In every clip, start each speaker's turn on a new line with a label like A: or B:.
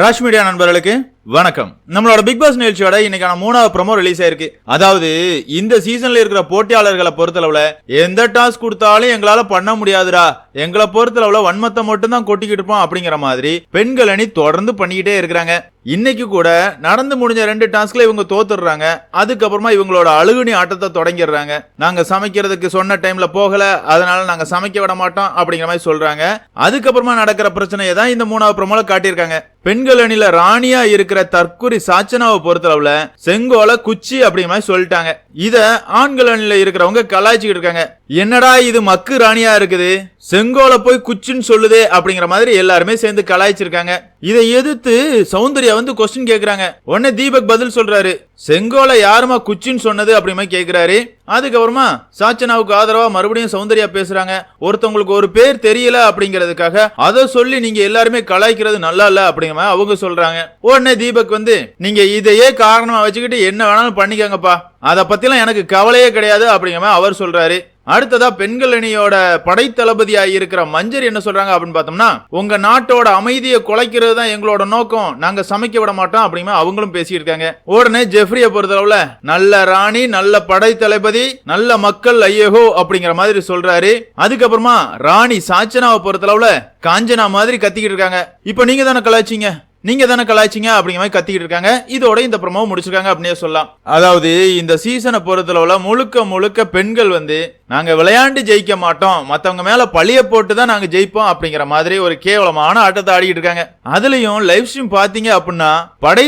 A: Rash media நண்பர்களுக்கு வணக்கம். நம்மளோட பிக் பாஸ் நிகழ்ச்சியோட இன்னைக்கான மூணாவது ப்ரோமோ ரிலீஸ் ஆயிருக்கு. அதாவது இந்த சீசன்ல இருக்கிற போட்டியாளர்களை பொறுத்தளவுல எந்த டாஸ்க் கொடுத்தாலும் எங்களால பண்ண முடியாதுடா. எங்களை பொறுத்தளவுல வன்மத்தை மட்டும் தான் கொட்டிக்கிட்டு இருப்போம் அப்படிங்கிற மாதிரி பெண்கள் அணி தொடர்ந்து பண்ணிக்கிட்டே இருக்கிறாங்க. இன்னைக்கு கூட நடந்து முடிஞ்ச ரெண்டு டாஸ்க்ல இவங்க தோத்துடுறாங்க. அதுக்கப்புறமா இவங்களோட அழுகுனி ஆட்டத்தை தொடங்கிடுறாங்க. நாங்க சமைக்கிறதுக்கு சொன்ன டைம்ல போகல அதனால நாங்க சமைக்க விட மாட்டோம் அப்படிங்கிற மாதிரி சொல்றாங்க. அதுக்கப்புறமா நடக்கிற பிரச்சனையை தான் இந்த மூணாவது ப்ரோமோல காட்டியிருக்காங்க. பெண்கள் அணில ராணியா இருக்கிற தற்குறி சாச்சனாவை பொறுத்தளவுல செங்கோல குச்சி அப்படி மாதிரி சொல்லிட்டாங்க. இத ஆண்கள் அணில இருக்கிறவங்க கலாய்ச்சிக்கிட்டு இருக்காங்க. என்னடா இது மக்கு ராணியா இருக்குது? செங்கோல போய் குச்சின்னு சொல்லுதே அப்படிங்கிற மாதிரி எல்லாருமே சேர்ந்து கலாய்ச்சிருக்காங்க. இதை எதிர்த்து சௌந்தர்யா வந்து கொஸ்டின் கேக்குறாங்க. உடனே தீபக் பதில் சொல்றாரு. செங்கோலை யாருமா குச்சின்னு சொன்னது அப்படிமா கேக்குறாரு. அதுக்கப்புறமா சாச்சனாவுக்கு ஆதரவா மறுபடியும் சௌந்தர்யா பேசுறாங்க. ஒருத்தவங்களுக்கு ஒரு பேர் தெரியல அப்படிங்கிறதுக்காக அதை சொல்லி நீங்க எல்லாருமே கலாய்க்கிறது நல்லா இல்ல அப்படிங்கிற அவங்க சொல்றாங்க. உடனே தீபக் வந்து நீங்க இதையே காரணமா வச்சுக்கிட்டு என்ன வேணாலும் பண்ணிக்கங்கப்பா. அதை பத்திலாம் எனக்கு கவலையே கிடையாது அப்படிங்கிற அவர் சொல்றாரு. அடுத்ததா பெண்கள் அணியோட படைத்தளபதியாக இருக்கிற மஞ்சர் என்ன சொல்றாங்க அப்படின்னு பார்த்தோம்னா உங்க நாட்டோட அமைதியை குலைக்கிறது தான் எங்களோட நோக்கம். நாங்க சமைக்க விட மாட்டோம் அப்படிங்கிற அவங்களும் பேசியிருக்காங்க. உடனே ஜெஃப்ரிய பொறுத்தளவுல நல்ல ராணி நல்ல படைத்தளபதி நல்ல மக்கள் ஐயகோ அப்படிங்கிற மாதிரி சொல்றாரு. அதுக்கப்புறமா ராணி சாச்சனாவை பொறுத்தளவுல காஞ்சனா மாதிரி கத்திக்கிட்டு இருக்காங்க. இப்போ நீங்க தானே கலாய்ச்சிங்க? நீங்க தானே கலாய்ச்சிங்க அப்படிங்கிற மாதிரி கத்திக்கிட்டு இருக்காங்க. இதோட இந்த ப்ரமோ முடிச்சிருக்காங்க அப்படின்னே சொல்லலாம். அதாவது இந்த சீசனை பொறுத்தளவுல முழுக்க முழுக்க பெண்கள் வந்து நாங்கள் விளையாண்டு ஜெயிக்க மாட்டோம். மற்றவங்க மேலே பழிய போட்டு தான் நாங்கள் ஜெயிப்போம் அப்படிங்கிற மாதிரி ஒரு கேவலமான ஆட்டத்தை ஆடிக்கிட்டு இருக்காங்க. அதுலேயும் லைவ் ஸ்ட்ரீம் பார்த்தீங்க அப்படின்னா படை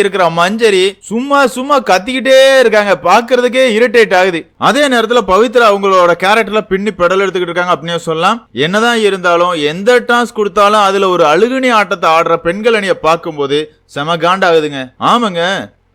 A: இருக்கிற மஞ்சரி சும்மா சும்மா கத்திக்கிட்டே இருக்காங்க. பார்க்கறதுக்கே இரிட்டேட் ஆகுது. அதே நேரத்தில் பவித்ரா அவங்களோட கேரக்டர்ல பின்னி பெடல் எடுத்துக்கிட்டு இருக்காங்க அப்படின்னு சொல்லலாம். என்னதான் இருந்தாலும் எந்த டாஸ்க் கொடுத்தாலும் அதில் ஒரு அழுகுனி ஆட்டத்தை ஆடுற பெண்கள் அணியை பார்க்கும்போது செம காண்டாகுதுங்க. ஆமாங்க.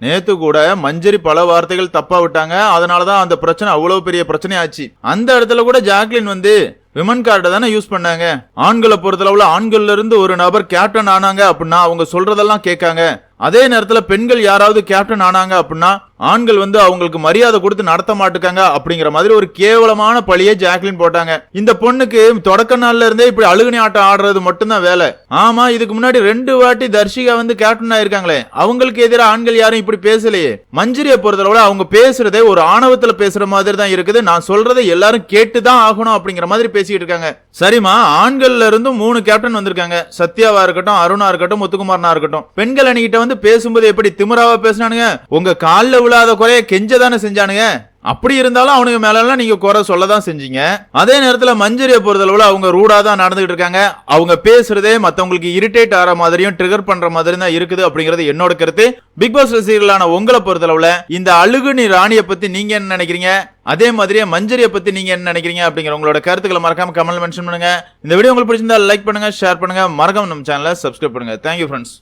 A: நேத்து கூட மஞ்சரி பல வார்த்தைகள் தப்பா விட்டாங்க. அதனாலதான் அந்த பிரச்சனை அவ்வளவு பெரிய பிரச்சனை ஆச்சு அந்த இடத்துல கூட ஜாக்லின் வந்து விமன் கார்டை தானே யூஸ் பண்ணாங்க. ஆண்களை பொறுத்தளவுல ஆண்கள்ல இருந்து ஒரு நபர் கேப்டன் ஆனாங்க அப்படின்னா அவங்க சொல்றதெல்லாம் கேட்காங்க. அதே நேரத்துல பெண்கள் யாராவது கேப்டன் ஆனாங்க அப்படின்னா ஆண்கள் வந்து அவங்களுக்கு மரியாதை கொடுத்து நடத்த மாட்டுக்காங்க அப்படிங்கிற மாதிரி ஒரு கேவலமான பழியை ஜாக்லின் போட்டாங்க. இந்த பொண்ணுக்கு தொடக்க நாள்ல இருந்தே இப்படி அழுகுனி ஆட்டம் ஆடுறது மட்டும்தான் வேலை. ஆமா இதுக்கு முன்னாடி ரெண்டு வாட்டி தர்ஷிகா வந்து கேப்டன் ஆயிருக்காங்களே. அவங்களுக்கு எதிராக ஆண்கள் யாரும் இப்படி பேசலையே. மஞ்சிரியை பொறுத்தளவுல அவங்க பேசுறதே ஒரு ஆணவத்துல பேசுற மாதிரி தான் இருக்குது. நான் சொல்றதை எல்லாரும் கேட்டுதான் ஆகணும் அப்படிங்கிற மாதிரி பேசிட்டு இருக்காங்க. சரிம்மா ஆண்கள்ல இருந்தும் மூணு கேப்டன் வந்திருக்காங்க. சத்யாவா இருக்கட்டும் அருணா இருக்கட்டும் முத்துக்குமாரனா இருக்கட்டும். பெண்கள் அணிகிட்ட வந்து பேசும்போது எப்படி திமுறாவா பேசினானுங்க? உங்க கால்ல இல்லாத குறைய கெஞ்ச தானே செஞ்சானுங்க? அப்படி இருந்தாலும் அவனுக்கு மேலெல்லாம் நீங்க குறை சொல்ல தான் செஞ்சீங்க. அதே நேரத்துல மஞ்சரியை பொறுத்தளவுல அவங்க ரூடா தான் நடந்துகிட்டு இருக்காங்க. அவங்க பேசுறதே மத்தவங்களுக்கு இரிட்டேட் ஆற மாதிரியும் ட்ரிகர் பண்ற மாதிரி தான் இருக்குது அப்படிங்கறது என்னோட கருத்து. பிக் பாஸ் ரசிகர்களான உங்களை பொறுத்தளவுல இந்த அழுகுனி ராணியை பத்தி நீங்க என்ன நினைக்கிறீங்க? அதே மாதிரியே மஞ்சரியை பத்தி நீங்க என்ன நினைக்கிறீங்க அப்படிங்கிற உங்களோட கருத்துக்களை மறக்காம கமெண்ட் மென்ஷன் பண்ணுங்க. இந்த வீடியோ உங்களுக்கு பிடிச்சிருந்தா லைக் பண்ணுங்க ஷேர் பண்ணுங்க. மறக்காம நம்ம சேனலை சப்ஸ்கிரைப் பண்ணுங்க. Thank you friends